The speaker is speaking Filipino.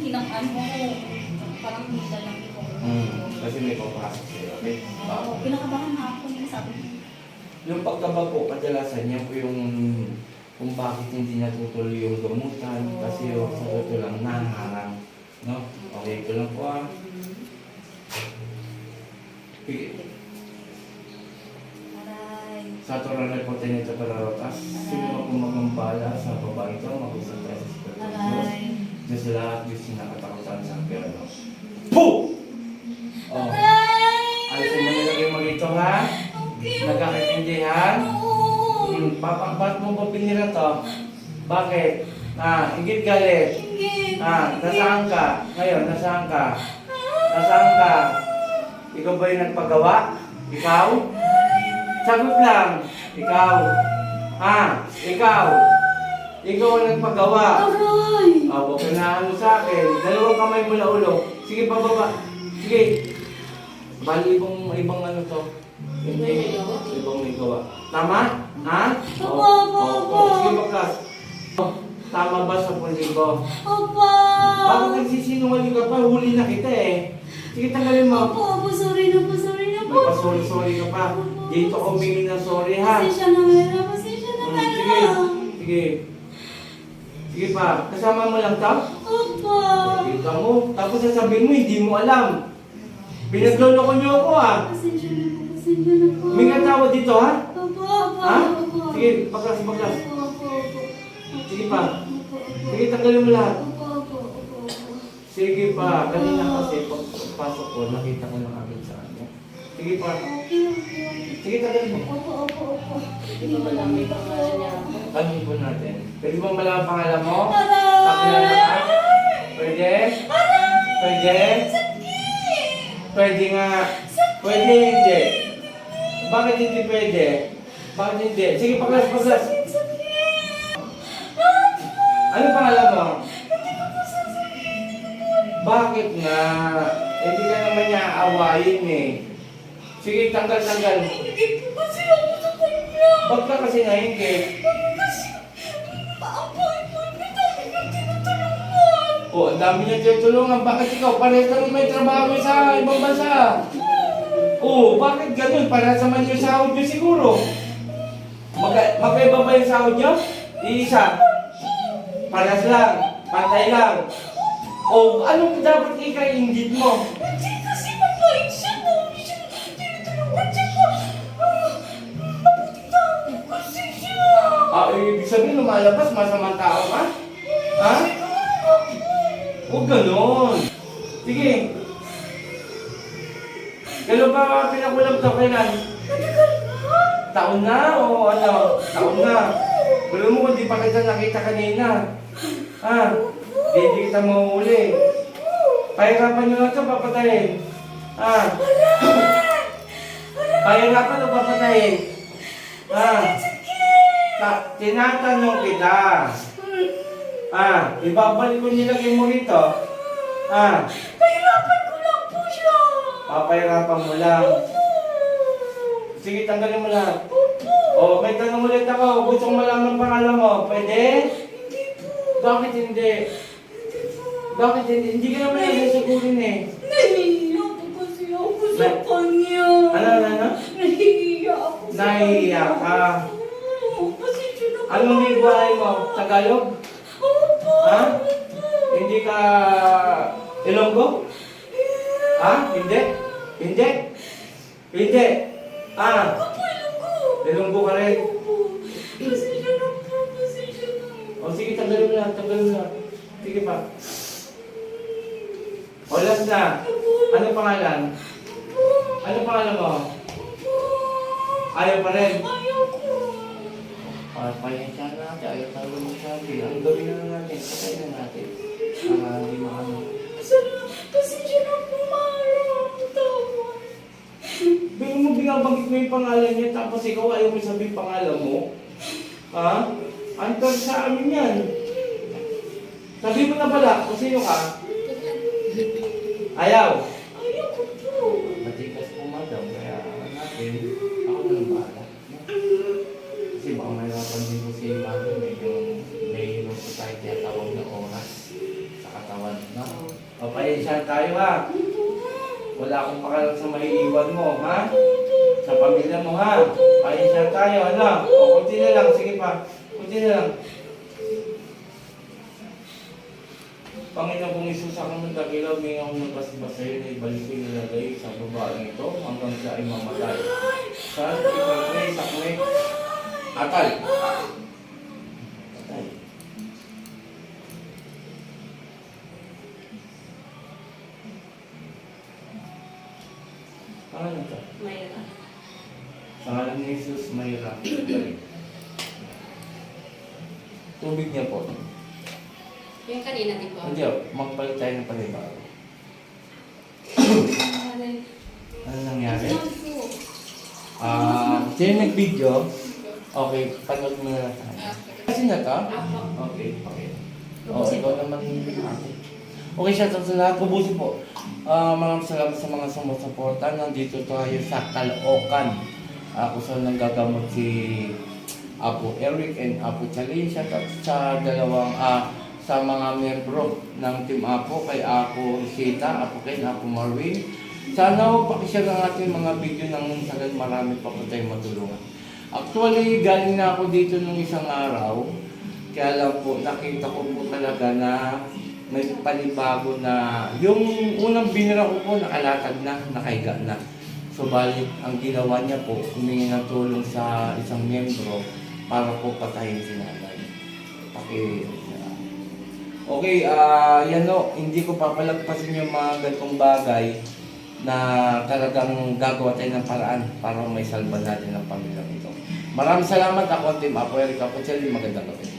kinang-ano ko. Parang hila lang ko. Hmm. Kasi may papasok sa'yo. Okay? Oo, pinakabahan na ako yung sabi ko. Yung pagkabago, kadalasan yan po yung kung bakit hindi natutuloy yung gamutan kasi yung sa totoo lang naharang. No? Okay, ito lang po ah. Sige. Sa Torah Reporte nito para rotas, sino po magambala sa babae ito, mag-usap tayo sa Espiritu ng Diyos. Diyos sa lahat, Diyos yung nakatakutan sa piano. Po! Oh. Alisin mo nilagay mo rito ha? Okay. Nagkakaintindihan? Oo. Hmm, papa, ba't mo ba pinira to? Bakit? Ah, ingit galit. Ingit. Ah, nasaan ka? Ngayon, nasaan ka? Nasaan ka? Ikaw ba yung nagpagawa? Ikaw? Sagot lang. Ikaw. Ha? Ikaw. Ikaw ang nagpagawa. Aray! Ah, ka na ano sa akin. Dalawang kamay mo na ulo. Sige, pababa. Sige. Bali, ibang, ibang ano to. Ibang ligawa. Ibang ligawa. Tama? Ha? Opo, opo, opo. Sige. Oh, Tama ba sa puligo? Opo! Bakit nagsisinungaling ka pa? Huli na kita eh. Sige, tanggalin mo. Opo, opo, sorry na po, sorry na po. Magpa-sorry-sorry ka pa. Dito ko humingi ng sorry ha. Pasensya na meron, pasensya na Hmm, sige. meron. Sige. Sige pa. Kasama mo lang to? Opo. Kita mo. Tapos sasabihin mo, hindi mo alam. Pinagloloko niyo ako ah. Pasensya na po, pasensya na po. May dito ha? Opo, opo, Ha? opo. Sige, baklas, baklas. Opo, opo, opo. Sige pa. Opo, opo. Sige, tanggalin mo lahat. Opo, opo, opo, opo. Sige pa. Kanina kasi pagpasok ko, nakita ko na agad sa kanya. Sige pa. Okay, okay, okay. Sige, tanggalin mo. Opo, opo, opo. Hindi ba malami pa nga niya? Tanong po natin. Pwede ba malaman ang pangalan mo? Aray! Pakilala ka? Pwede? Pwede? Pwede nga. Pwede hindi. Bakit hindi pwede? Bakit hindi? Sige, paglas, paglas. Ano pangalan mo? Bakit nga? Hindi ka naman niya aawayin eh. Sige, tanggal, tanggal. Hindi po kasi ako sa kanya. Ba't ka kasi? Kasi, dami kang tinutulungan. O, ang dami niya tinutulungan. Bakit ikaw? Pares ka rin may trabaho sa ibang bansa. Oo, bakit ganun? Para sa man yung sahod niyo siguro. Mag magkaiba ba yung sahod niyo? Iisa. Paras lang. Pantay lang. O, anong dapat ika-ingit mo? Hindi sabihin lumalabas, masamang tao ka? Ha? Huwag ganun. Sige. Kailan ba pinakulam to? Kailan? Na. Taon na o ano? Taon na. Pero mo kung di pa kita nakita kanina. Ha? Di, di kita mahuli. Pahirapan nyo lang ito, papatayin. Ha? Pahirapan o papatayin? Ha? Ta tinatanong kita. Ha? Ibabalik ko nilagay mo rito. Ha? Pahirapan ko lang po siya. Papahirapan mo lang. Sige, tanggalin mo lahat. O, may tanong ulit ako. Gusto kong malaman ang pangalan mo. Pwede? Hindi po. Bakit hindi? Bakit hindi? Hindi ka naman nasasagurin eh. Nahihiya po kasi ako sa Na- kanya. Ano, ano, ano? Nahihiya ako sa Nahihiya kanya. ka. Oo, pasensya na po. Anong lingwahe mo? Tagalog? Opo. Ha? Hindi ka Ilonggo? Ha? Hindi? Hindi? Hindi? Ah, Opo, ilunggo. Ilonggo ka rin. Opo. Pasensya na po, pasensya na. O sige, mo na, mo na. Sige pa. O last na. Ano pangalan? Ano pangalan mo? Ayaw pa rin. Ayoko. Pasensya na natin. Ayaw tayo magsabi. Ang gawin na natin. Patay na natin. Para hindi maano. Pasensya pasensya na po, Mara. Tawad. Bigyan mo binabanggit mo yung pangalan niya tapos ikaw ayaw mo sabihin pangalan mo. Ha? Anton sa amin yan. Sabi mo na pala kung sino ka. Ayaw. Pasensya tayo ha. Wala akong pakalang sa maiiwan mo, ha? Sa pamilya mo, ha? Pasensya tayo, ano? O, kunti na lang, sige pa. Kunti na lang. Panginoon kong Isus, ako ng dakilaw, may ang nagbasbas sa iyo na ibalik ko nilagay sa babaeng ito hanggang siya ay mamatay. Saan? Ipagpray, sakme. Atal. Pangalan ka? Mayra. Sa ngalan ni Jesus, Mayra. Tubig niya po. Yung kanina, di ba? Hindi, magpalit tayo ng panibago. Ano nangyari? Ah, sino nag-video? Okay, panood mo na lang tayo. Kasi na to? Okay, okay. Oh, ikaw naman yung ate. Okay siya, sa lahat, kubusin po. Ah, maraming salamat sa mga sumusuporta. Nandito tayo sa Caloocan. Ako sa nang gagamot si Apo Eric and Apo Charlie. Shout out sa dalawang, ah, sa mga membro ng Team Apo, kay Apo Rosita, Apo Ken, Apo Marvin. Sana ho pakishare ang ating mga video ng sagal marami pa po tayong matulungan. Actually, galing na ako dito nung isang araw. Kaya lang po, nakita ko po talaga na may panibago na yung unang binira ko po nakalatag na, nakaiga na. So bali, ang ginawa niya po, humingi ng tulong sa isang membro para po patayin si nanay. Paki, Okay, ah yan o, hindi ko papalagpasin yung mga ganitong bagay na talagang gagawa tayo ng paraan para may salba natin ang pamilya ito. Maraming salamat ako, Team Apo Eric Apo Magandang gabi.